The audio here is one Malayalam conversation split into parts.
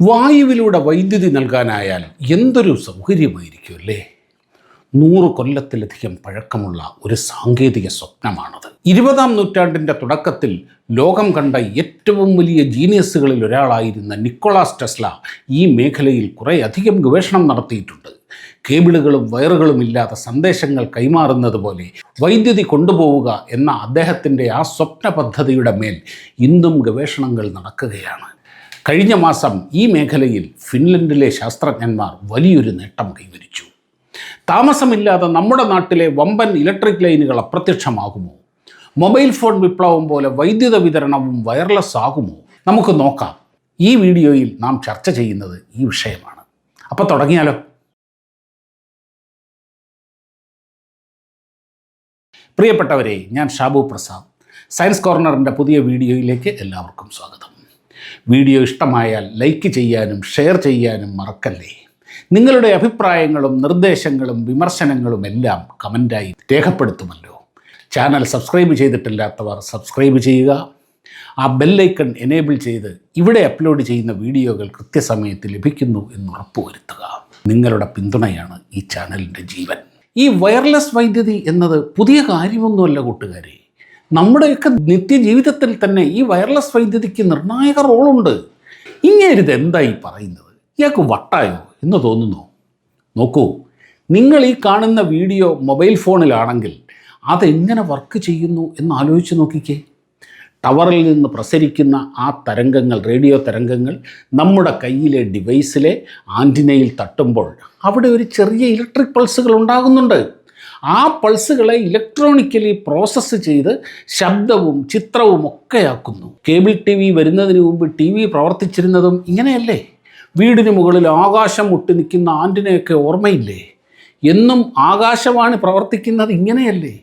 വായുവിലൂടെ വൈദ്യുതി നൽകാനായാൽ എന്തൊരു സൗകര്യമായിരിക്കും അല്ലേ? നൂറ് കൊല്ലത്തിലധികം പഴക്കമുള്ള ഒരു സാങ്കേതിക സ്വപ്നമാണത്. ഇരുപതാം നൂറ്റാണ്ടിന്റെ തുടക്കത്തിൽ ലോകം കണ്ട ഏറ്റവും വലിയ ജീനിയസുകളിൽ ഒരാളായിരുന്ന നിക്കോളാസ് ടെസ്ല ഈ മേഖലയിൽ കുറേയധികം ഗവേഷണം നടത്തിയിട്ടുണ്ട്. കേബിളുകളും വയറുകളും ഇല്ലാത്ത സന്ദേശങ്ങൾ കൈമാറുന്നത് പോലെ വൈദ്യുതി കൊണ്ടുപോവുക എന്ന അദ്ദേഹത്തിന്റെ ആ സ്വപ്ന പദ്ധതിയുടെ മേൽ ഇന്നും ഗവേഷണങ്ങൾ നടക്കുകയാണ്. കഴിഞ്ഞ മാസം ഈ മേഖലയിൽ ഫിൻലൻഡിലെ ശാസ്ത്രജ്ഞന്മാർ വലിയൊരു നേട്ടം കൈവരിച്ചു. താമസമില്ലാതെ നമ്മുടെ നാട്ടിലെ വമ്പൻ ഇലക്ട്രിക് ലൈനുകൾ അപ്രത്യക്ഷമാകുമോ? മൊബൈൽ ഫോൺ വിപ്ലവം പോലെ വൈദ്യുത വിതരണവും വയർലെസ് ആകുമോ? നമുക്ക് നോക്കാം. ഈ വീഡിയോയിൽ നാം ചർച്ച ചെയ്യുന്നത് ഈ വിഷയമാണ്. അപ്പോൾ തുടങ്ങിയാലോ? പ്രിയപ്പെട്ടവരെ ഞാൻ ഷാബു പ്രസാദ്. സയൻസ് കോർണറിന്റെ പുതിയ വീഡിയോയിലേക്ക് എല്ലാവർക്കും സ്വാഗതം. വീഡിയോ ഇഷ്ടമായാൽ ലൈക്ക് ചെയ്യാനും ഷെയർ ചെയ്യാനും മറക്കല്ലേ? നിങ്ങളുടെ അഭിപ്രായങ്ങളും നിർദ്ദേശങ്ങളും വിമർശനങ്ങളും എല്ലാം കമന്റായി രേഖപ്പെടുത്തുമല്ലോ. ചാനൽ സബ്സ്ക്രൈബ് ചെയ്തിട്ടില്ലാത്തവർ സബ്സ്ക്രൈബ് ചെയ്യുക. ആ ബെല്ലൈക്കൺ എനേബിൾ ചെയ്ത് ഇവിടെ അപ്ലോഡ് ചെയ്യുന്ന വീഡിയോകൾ കൃത്യസമയത്ത് ലഭിക്കുന്നു എന്ന് ഉറപ്പുവരുത്തുക. നിങ്ങളുടെ പിന്തുണയാണ് ഈ ചാനലിന്റെ ജീവൻ. ഈ വയർലെസ് വൈദ്യുതി എന്നത് പുതിയ കാര്യമൊന്നുമല്ല കൂട്ടുകാരെ. നമ്മുടെയൊക്കെ നിത്യജീവിതത്തിൽ തന്നെ ഈ വയർലെസ് വൈദ്യുതിക്ക് നിർണായക റോളുണ്ട്. ഇങ്ങേരിത് എന്തായി പറയുന്നത്? ഇയാൾക്ക് വട്ടായോ എന്ന് തോന്നുന്നു. നോക്കൂ നിങ്ങൾ ഈ കാണുന്ന വീഡിയോ മൊബൈൽ ഫോണിലാണെങ്കിൽ അതെങ്ങനെ വർക്ക് ചെയ്യുന്നു എന്ന് ആലോചിച്ച് നോക്കിക്കേ. ടവറിൽ നിന്ന് പ്രസരിക്കുന്ന ആ തരംഗങ്ങൾ റേഡിയോ തരംഗങ്ങൾ നമ്മുടെ കയ്യിലെ ഡിവൈസിലെ ആന്റിനയിൽ തട്ടുമ്പോൾ അവിടെ ഒരു ചെറിയ ഇലക്ട്രിക് പൾസുകൾ ഉണ്ടാകുന്നുണ്ട്. ആ പൾസുകളെ ഇലക്ട്രോണിക്കലി പ്രോസസ്സ് ചെയ്ത് ശബ്ദവും ചിത്രവും ഒക്കെയാക്കുന്നു കേബിൾ ടി വി വരുന്നതിന് മുമ്പ് ടി വി പ്രവർത്തിച്ചിരുന്നതും ഇങ്ങനെയല്ലേ? വീടിന് മുകളിൽ ആകാശം മുട്ടി നിൽക്കുന്ന ആന്റിനെയൊക്കെ ഓർമ്മയില്ലേ? എന്നും ആകാശവാണി പ്രവർത്തിക്കുന്നത് ഇങ്ങനെയല്ലേ?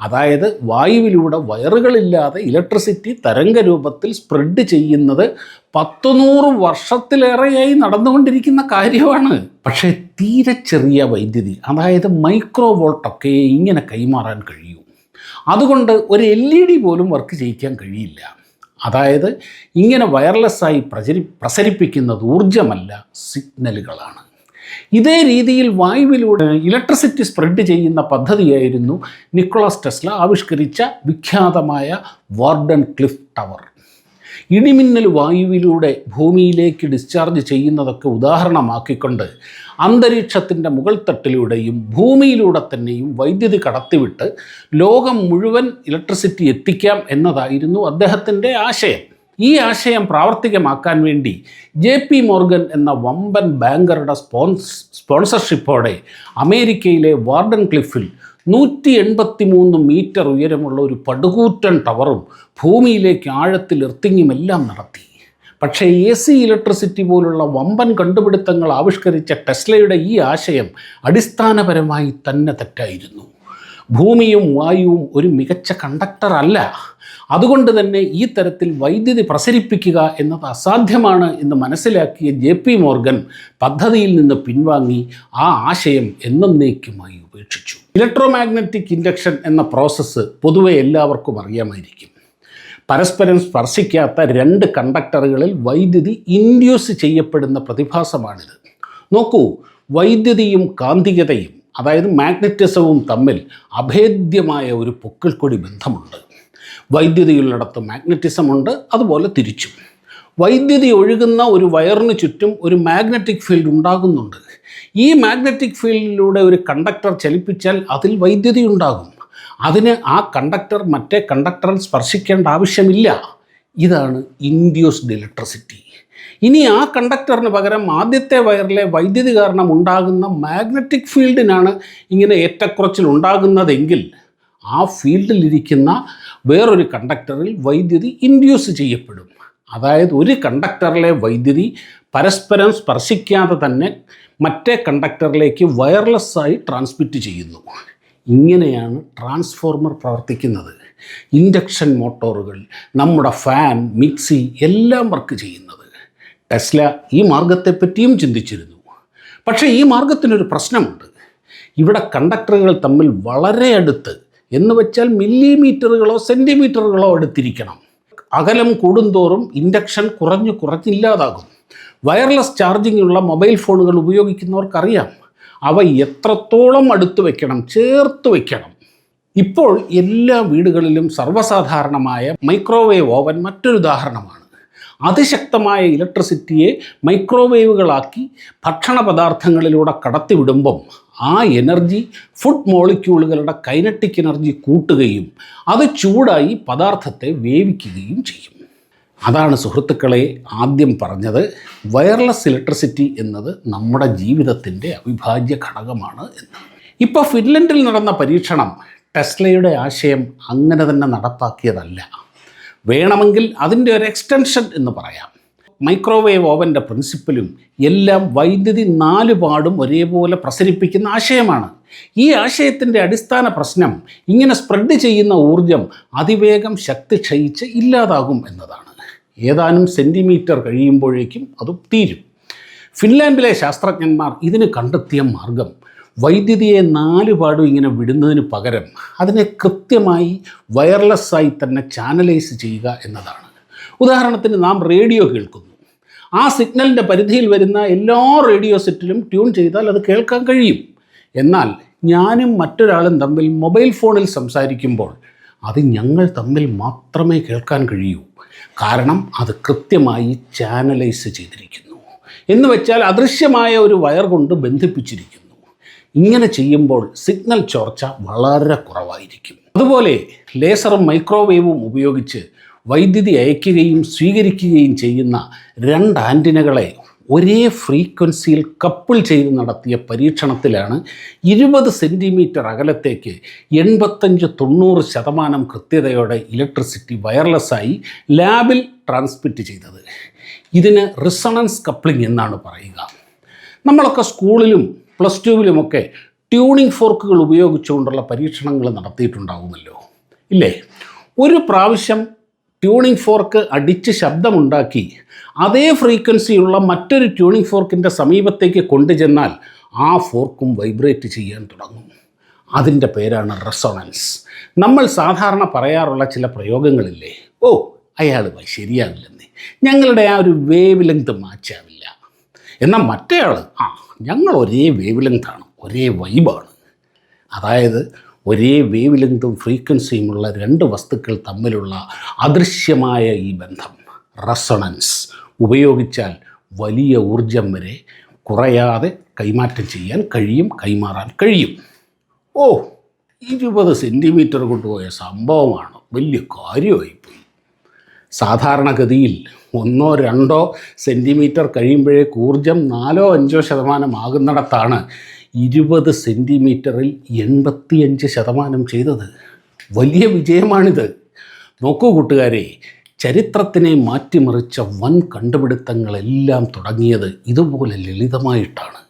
അതായത് വായുവിലൂടെ വയറുകളില്ലാതെ ഇലക്ട്രിസിറ്റി തരംഗ രൂപത്തിൽ സ്പ്രെഡ് ചെയ്യുന്നത് പത്തുനൂറ് വർഷത്തിലേറെയായി നടന്നുകൊണ്ടിരിക്കുന്ന കാര്യമാണ്. പക്ഷേ തീരെ ചെറിയ വൈദ്യുതി അതായത് മൈക്രോ വോൾട്ടൊക്കെ ഇങ്ങനെ കൈമാറാൻ കഴിയൂ. അതുകൊണ്ട് ഒരു എൽ ഇ ഡി പോലും വർക്ക് ചെയ്യിക്കാൻ കഴിയില്ല. അതായത് ഇങ്ങനെ വയർലെസ്സായി പ്രചരി പ്രസരിപ്പിക്കുന്നത് ഊർജമല്ല സിഗ്നലുകളാണ്. ഇതേ രീതിയിൽ വായുവിലൂടെ ഇലക്ട്രിസിറ്റി സ്പ്രെഡ് ചെയ്യുന്ന പദ്ധതിയായിരുന്നു നിക്കോളാസ് ടെസ്ല ആവിഷ്കരിച്ച വിഖ്യാതമായ വാർഡൻ ക്ലിഫ് ടവർ. ഇടിമിന്നൽ വായുവിലൂടെ ഭൂമിയിലേക്ക് ഡിസ്ചാർജ് ചെയ്യുന്നതൊക്കെ ഉദാഹരണമാക്കിക്കൊണ്ട് അന്തരീക്ഷത്തിന്റെ മുകൾ തട്ടിലൂടെയും ഭൂമിയിലൂടെ തന്നെയും വൈദ്യുതി കടത്തിവിട്ട് ലോകം മുഴുവൻ ഇലക്ട്രിസിറ്റി എത്തിക്കാം എന്നതായിരുന്നു അദ്ദേഹത്തിന്റെ ആശയം. ഈ ആശയം പ്രാവർത്തികമാക്കാൻ വേണ്ടി ജെ പി മോർഗൻ എന്ന വമ്പൻ ബാങ്കറുടെ സ്പോൺസ് സ്പോൺസർഷിപ്പോടെ അമേരിക്കയിലെ വാർഡൻ ക്ലിഫിൽ നൂറ്റി എൺപത്തി മൂന്ന് മീറ്റർ ഉയരമുള്ള ഒരു പടുകൂറ്റൻ ടവറും ഭൂമിയിലേക്ക് ആഴത്തിൽ എർത്തിങ്ങുമെല്ലാം നടത്തി. പക്ഷേ എ സി ഇലക്ട്രിസിറ്റി പോലുള്ള വമ്പൻ കണ്ടുപിടുത്തങ്ങൾ ആവിഷ്കരിച്ച ടെസ്ലയുടെ ഈ ആശയം അടിസ്ഥാനപരമായി തന്നെ തെറ്റായിരുന്നു. ഭൂമിയും വായുവും ഒരു മികച്ച കണ്ടക്ടർ അല്ല. അതുകൊണ്ട് തന്നെ ഈ തരത്തിൽ വൈദ്യുതി പ്രസരിപ്പിക്കുക എന്നത് അസാധ്യമാണ് എന്ന് മനസ്സിലാക്കിയ ജെ പി മോർഗൻ പദ്ധതിയിൽ നിന്ന് പിൻവാങ്ങി ആ ആശയം എന്നേക്കുമായി ഉപേക്ഷിച്ചു. ഇലക്ട്രോ ഇലക്ട്രോമാഗ്നറ്റിക് ഇൻഡക്ഷൻ എന്ന പ്രോസസ്സ് പൊതുവെ എല്ലാവർക്കും അറിയാമായിരിക്കും. പരസ്പരം സ്പർശിക്കാത്ത രണ്ട് കണ്ടക്ടറുകളിൽ വൈദ്യുതി ഇൻഡ്യൂസ് ചെയ്യപ്പെടുന്ന പ്രതിഭാസമാണിത്. നോക്കൂ വൈദ്യുതിയും കാന്തികതയും അതായത് മാഗ്നറ്റിസവും തമ്മിൽ അഭേദ്യമായ ഒരു പൊക്കിൾക്കൊടി ബന്ധമുണ്ട്. വൈദ്യുതിയുള്ളിടത്ത് മാഗ്നറ്റിസമുണ്ട് അതുപോലെ തിരിച്ചും. വൈദ്യുതി ഒഴുകുന്ന ഒരു വയറിന് ചുറ്റും ഒരു മാഗ്നറ്റിക് ഫീൽഡ് ഉണ്ടാകുന്നുണ്ട്. ഈ മാഗ്നറ്റിക് ഫീൽഡിലൂടെ ഒരു കണ്ടക്ടർ ചലിപ്പിച്ചാൽ അതിൽ വൈദ്യുതി ഉണ്ടാകും. അതിന് ആ കണ്ടക്ടർ മറ്റേ കണ്ടക്ടറിൽ സ്പർശിക്കേണ്ട ആവശ്യമില്ല. ഇതാണ് ഇൻഡ്യൂസ്ഡ് ഇലക്ട്രിസിറ്റി. ഇനി ആ കണ്ടക്ടറിന് പകരം ആദ്യത്തെ വയറിലെ വൈദ്യുതി കാരണം ഉണ്ടാകുന്ന മാഗ്നറ്റിക് ഫീൽഡിനാണ് ഇങ്ങനെ ഏറ്റക്കുറച്ചിൽ ഉണ്ടാകുന്നതെങ്കിൽ ആ ഫീൽഡിലിരിക്കുന്ന വേറൊരു കണ്ടക്ടറിൽ വൈദ്യുതി ഇൻഡ്യൂസ് ചെയ്യപ്പെടും. അതായത് ഒരു കണ്ടക്ടറിലെ വൈദ്യുതി പരസ്പരം സ്പർശിക്കാതെ തന്നെ മറ്റേ കണ്ടക്ടറിലേക്ക് വയർലെസ്സായി ട്രാൻസ്മിറ്റ് ചെയ്യുന്നു. ഇങ്ങനെയാണ് ട്രാൻസ്ഫോർമർ പ്രവർത്തിക്കുന്നത്. ഇൻഡക്ഷൻ മോട്ടോറുകൾ നമ്മുടെ ഫാൻ മിക്സി എല്ലാം വർക്ക് ചെയ്യുന്നത് ടെസ്ല ഈ മാർഗത്തെപ്പറ്റിയും ചിന്തിച്ചിരുന്നു. പക്ഷേ ഈ മാർഗത്തിനൊരു പ്രശ്നമുണ്ട്. ഇവിടെ കണ്ടക്ടറുകൾ തമ്മിൽ വളരെ അടുത്ത് എന്ന് വെച്ചാൽ മില്ലിമീറ്ററുകളോ സെന്റിമീറ്ററുകളോ അടുത്തിരിക്കണം. അകലം കൂടുന്തോറും ഇൻഡക്ഷൻ കുറഞ്ഞു കുറഞ്ഞില്ലാതാകും. വയർലെസ് ചാർജിങ്ങുള്ള മൊബൈൽ ഫോണുകൾ ഉപയോഗിക്കുന്നവർക്കറിയാം. അവ എത്രത്തോളം അടുത്ത് വയ്ക്കണം ചേർത്ത് വയ്ക്കണം ഇപ്പോൾ എല്ലാ വീടുകളിലും സർവസാധാരണമായ മൈക്രോവേവ് ഓവൻ മറ്റൊരു ഉദാഹരണമാണ്. അതിശക്തമായ ഇലക്ട്രിസിറ്റിയെ മൈക്രോവേവുകളാക്കി ഭക്ഷണ പദാർത്ഥങ്ങളിലൂടെ കടത്തിവിടുമ്പം ആ എനർജി ഫുഡ് മോളിക്യൂളുകളുടെ കൈനറ്റിക് എനർജി കൂട്ടുകയും അത് ചൂടായി പദാർത്ഥത്തെ വേവിക്കുകയും ചെയ്യും. അതാണ് സുഹൃത്തുക്കളെ ആദ്യം പറഞ്ഞത്. വയർലെസ് ഇലക്ട്രിസിറ്റി എന്നത് നമ്മുടെ ജീവിതത്തിന്റെ അവിഭാജ്യ ഘടകമാണ് എന്ന് ഇപ്പോൾ ഫിൻലൻഡിൽ നടന്ന പരീക്ഷണം ടെസ്ലയുടെ ആശയം അങ്ങനെ തന്നെ നടപ്പാക്കിയതല്ല. വേണമെങ്കിൽ അതിന്റെ ഒരു എക്സ്റ്റൻഷൻ എന്ന് പറയാം. മൈക്രോവേവ് ഓവന്റെ പ്രിൻസിപ്പലും എല്ലാം വൈദ്യുതി നാലുപാടും ഒരേപോലെ പ്രസരിപ്പിക്കുന്ന ആശയമാണ്. ഈ ആശയത്തിന്റെ അടിസ്ഥാന പ്രശ്നം ഇങ്ങനെ സ്പ്രെഡ് ചെയ്യുന്ന ഊർജം അതിവേഗം ശക്തി ക്ഷയിച്ച് ഇല്ലാതാകും എന്നതാണ്. ഏതാനും സെന്റിമീറ്റർ കഴിയുമ്പോഴേക്കും അത് തീരും. ഫിൻലാൻഡിലെ ശാസ്ത്രജ്ഞന്മാർ ഇതിന് കണ്ടെത്തിയ മാർഗം വൈദ്യുതിയെ നാല് പാടും ഇങ്ങനെ വിടുന്നതിന് പകരം അതിനെ കൃത്യമായി വയർലെസ്സായി തന്നെ ചാനലൈസ് ചെയ്യുക എന്നതാണ്. ഉദാഹരണത്തിന് നാം റേഡിയോ കേൾക്കുന്നു. ആ സിഗ്നലിന്റെ പരിധിയിൽ വരുന്ന എല്ലാ റേഡിയോ സെറ്റിലും ട്യൂൺ ചെയ്താൽ അത് കേൾക്കാൻ കഴിയും. എന്നാൽ ഞാനും മറ്റൊരാളും തമ്മിൽ മൊബൈൽ ഫോണിൽ സംസാരിക്കുമ്പോൾ അത് ഞങ്ങൾ തമ്മിൽ മാത്രമേ കേൾക്കാൻ കഴിയൂ. കാരണം അത് കൃത്യമായി ചാനലൈസ് ചെയ്തിരിക്കുന്നു. എന്ന് വെച്ചാൽ അദൃശ്യമായ ഒരു വയർ കൊണ്ട് ബന്ധിപ്പിച്ചിരിക്കുന്നു. ഇങ്ങനെ ചെയ്യുമ്പോൾ സിഗ്നൽ ചോർച്ച വളരെ കുറവായിരിക്കും. അതുപോലെ ലേസറും മൈക്രോവേവും ഉപയോഗിച്ച് വൈദ്യുതി അയക്കുകയും സ്വീകരിക്കുകയും ചെയ്യുന്ന രണ്ട് ആന്റിനകളെ ഒരേ ഫ്രീക്വൻസിയിൽ കപ്പിൾ ചെയ്ത് നടത്തിയ പരീക്ഷണത്തിലാണ് ഇരുപത് സെന്റിമീറ്റർ അകലത്തേക്ക് എൺപത്തഞ്ച് തൊണ്ണൂറ് ശതമാനം കൃത്യതയോടെ ഇലക്ട്രിസിറ്റി വയർലെസ്സായി ലാബിൽ ട്രാൻസ്മിറ്റ് ചെയ്തത്. ഇതിന് റിസണൻസ് കപ്ലിംഗ് എന്നാണ് പറയുക. നമ്മളൊക്കെ സ്കൂളിലും പ്ലസ് ടുവിലുമൊക്കെ ട്യൂണിംഗ് ഫോർക്കുകൾ ഉപയോഗിച്ചുകൊണ്ടുള്ള പരീക്ഷണങ്ങൾ നടത്തിയിട്ടുണ്ടാവുമല്ലോ. ഇല്ലേ? ഒരു പ്രാവശ്യം ട്യൂണിംഗ് ഫോർക്ക് അടിച്ച് ശബ്ദമുണ്ടാക്കി അതേ ഫ്രീക്വൻസിയുള്ള മറ്റൊരു ട്യൂണിംഗ് ഫോർക്കിന്റെ സമീപത്തേക്ക് കൊണ്ടുചെന്നാൽ ആ ഫോർക്കും വൈബ്രേറ്റ് ചെയ്യാൻ തുടങ്ങും. അതിന്റെ പേരാണ് റെസൊണൻസ്. നമ്മൾ സാധാരണ പറയാറുള്ള ചില പ്രയോഗങ്ങളില്ലേ? ഓ അയാൾ ശരിയാവില്ലെന്നേ. ഞങ്ങളുടെ ആ ഒരു വേവ് ലെങ്ത് മാച്ചാവില്ല. എന്നാൽ മറ്റേ ആൾ ആ ഞങ്ങൾ ഒരേ വേവ് ലെങ്താണ് ഒരേ വൈബാണ് അതായത് ഒരേ വേവ് ലെങ്തും ഫ്രീക്വൻസിയുമുള്ള രണ്ട് വസ്തുക്കൾ തമ്മിലുള്ള അദൃശ്യമായ ഈ ബന്ധം റസണൻസ് ഉപയോഗിച്ചാൽ വലിയ ഊർജം വരെ കുറയാതെ കൈമാറ്റം ചെയ്യാൻ കഴിയും കൈമാറാൻ കഴിയും. ഓ ഇരുപത് സെന്റിമീറ്റർ കൊണ്ടുപോയ സംഭവമാണ് വലിയ കാര്യമായിപ്പോയി. സാധാരണഗതിയിൽ ഒന്നോ രണ്ടോ സെന്റിമീറ്റർ കഴിയുമ്പോഴേ ഊർജം നാലോ അഞ്ചോ ശതമാനമാകുന്നിടത്താണ് ഇരുപത് സെന്റിമീറ്ററിൽ എൺപത്തിയഞ്ച് ശതമാനം ചെയ്തത്. വലിയ വിജയമാണിത്. നോക്കൂ കൂട്ടുകാരെ ചരിത്രത്തിനെ മാറ്റിമറിച്ച വൻ കണ്ടുപിടുത്തങ്ങളെല്ലാം തുടങ്ങിയത് ഇതുപോലെ ലളിതമായിട്ടാണ്.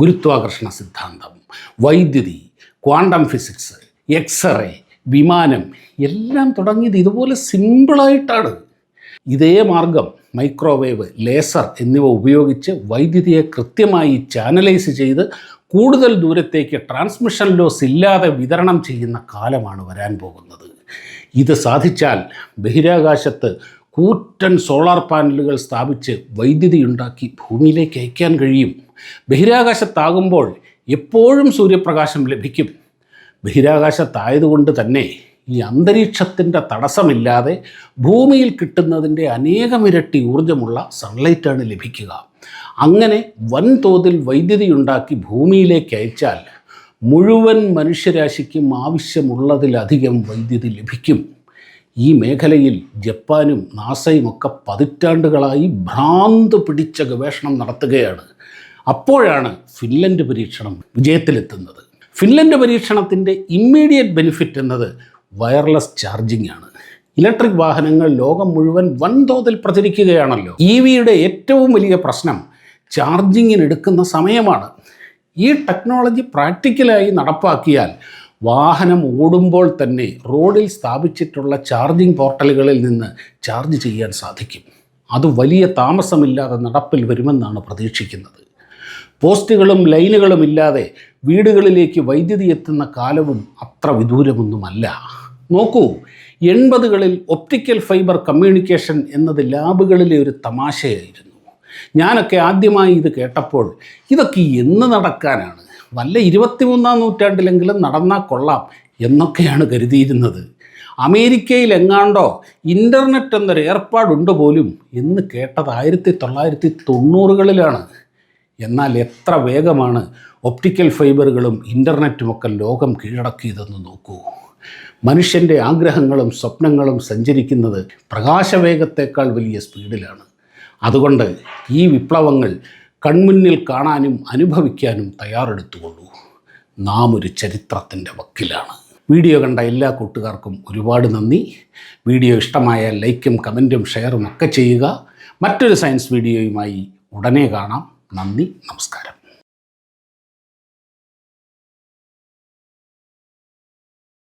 ഗുരുത്വാകർഷണ സിദ്ധാന്തം വൈദ്യുതി ക്വാണ്ടം ഫിസിക്സ് എക്സ്റേ വിമാനം എല്ലാം തുടങ്ങിയത് ഇതുപോലെ സിമ്പിളായിട്ടാണ് ഇതേ മാർഗം മൈക്രോവേവ് ലേസർ എന്നിവ ഉപയോഗിച്ച് വൈദ്യുതിയെ കൃത്യമായി ചാനലൈസ് ചെയ്ത് കൂടുതൽ ദൂരത്തേക്ക് ട്രാൻസ്മിഷൻ ലോസ് ഇല്ലാതെ വിതരണം ചെയ്യുന്ന കാലമാണ് വരാൻ പോകുന്നത്. ഇത് സാധിച്ചാൽ ബഹിരാകാശത്ത് കൂറ്റൻ സോളാർ പാനലുകൾ സ്ഥാപിച്ച് വൈദ്യുതി ഉണ്ടാക്കി ഭൂമിയിലേക്ക് അയക്കാൻ കഴിയും. ബഹിരാകാശത്താകുമ്പോൾ എപ്പോഴും സൂര്യപ്രകാശം ലഭിക്കും. ബഹിരാകാശത്തായതുകൊണ്ട് തന്നെ ഈ അന്തരീക്ഷത്തിന്റെ തടസ്സമില്ലാതെ ഭൂമിയിൽ കിട്ടുന്നതിന്റെ അനേകമിരട്ടി ഊർജമുള്ള സൺലൈറ്റാണ് ലഭിക്കുക. അങ്ങനെ വൻതോതിൽ വൈദ്യുതി ഉണ്ടാക്കി ഭൂമിയിലേക്ക് അയച്ചാൽ മുഴുവൻ മനുഷ്യരാശിക്കും ആവശ്യമുള്ളതിലധികം വൈദ്യുതി ലഭിക്കും. ഈ മേഖലയിൽ ജപ്പാനും നാസയും ഒക്കെ പതിറ്റാണ്ടുകളായി ഭ്രാന്ത് പിടിച്ച ഗവേഷണം നടത്തുകയാണ്. അപ്പോഴാണ് ഫിൻലൻഡ് പരീക്ഷണം വിജയത്തിലെത്തുന്നത്. ഫിൻലൻഡ് പരീക്ഷണത്തിന്റെ ഇമ്മീഡിയറ്റ് ബെനിഫിറ്റ് എന്നത് വയർലെസ് ചാർജിംഗ് ആണ്. ഇലക്ട്രിക് വാഹനങ്ങൾ ലോകം മുഴുവൻ വൻതോതിൽ പ്രചരിക്കുകയാണല്ലോ. ഇ വിയുടെ ഏറ്റവും വലിയ പ്രശ്നം ചാർജിങ്ങിന് എടുക്കുന്ന സമയമാണ്. ഈ ടെക്നോളജി പ്രാക്ടിക്കലായി നടപ്പാക്കിയാൽ വാഹനം ഓടുമ്പോൾ തന്നെ റോഡിൽ സ്ഥാപിച്ചിട്ടുള്ള ചാർജിംഗ് പോർട്ടലുകളിൽ നിന്ന് ചാർജ് ചെയ്യാൻ സാധിക്കും. അത് വലിയ താമസമില്ലാതെ നടപ്പിൽ വരുമെന്നാണ് പ്രതീക്ഷിക്കുന്നത്. പോസ്റ്റുകളും ലൈനുകളും ഇല്ലാതെ വീടുകളിലേക്ക് വൈദ്യുതി എത്തുന്ന കാലവും അത്ര വിദൂരമൊന്നുമല്ല. നോക്കൂ എൺപതുകളിൽ ഒപ്റ്റിക്കൽ ഫൈബർ കമ്മ്യൂണിക്കേഷൻ എന്നത് ലാബുകളിലെ ഒരു തമാശയായിരുന്നു. ഞാനൊക്കെ ആദ്യമായി ഇത് കേട്ടപ്പോൾ ഇതൊക്കെ എന്ന് നടക്കാനാണ്. വല്ല ഇരുപത്തിമൂന്നാം നൂറ്റാണ്ടിലെങ്കിലും നടന്നാൽ കൊള്ളാം എന്നൊക്കെയാണ് കരുതിയിരുന്നത്. അമേരിക്കയിൽ എങ്ങാണ്ടോ ഇന്റർനെറ്റ് എന്നൊരു ഏർപ്പാടുണ്ട് പോലും എന്ന് കേട്ടത് ആയിരത്തി തൊള്ളായിരത്തി തൊണ്ണൂറുകളിലാണ് എന്നാൽ എത്ര വേഗമാണ് ഒപ്റ്റിക്കൽ ഫൈബറുകളും ഇന്റർനെറ്റുമൊക്കെ ലോകം കീഴടക്കിയതെന്ന് നോക്കൂ. മനുഷ്യന്റെ ആഗ്രഹങ്ങളും സ്വപ്നങ്ങളും സഞ്ചരിക്കുന്നത് പ്രകാശവേഗത്തേക്കാൾ വലിയ സ്പീഡിലാണ്. അതുകൊണ്ട് ഈ വിപ്ലവങ്ങൾ കൺമുന്നിൽ കാണാനും അനുഭവിക്കാനും തയ്യാറെടുത്തുകൊള്ളൂ. നാം ഒരു ചരിത്രത്തിന്റെ വക്കിലാണ്. വീഡിയോ കണ്ട എല്ലാ കൂട്ടുകാർക്കും ഒരുപാട് നന്ദി. വീഡിയോ ഇഷ്ടമായാൽ ലൈക്കും കമന്റും ഷെയറും ഒക്കെ ചെയ്യുക. മറ്റൊരു സയൻസ് വീഡിയോയുമായി ഉടനെ കാണാം. നന്ദി നമസ്കാരം.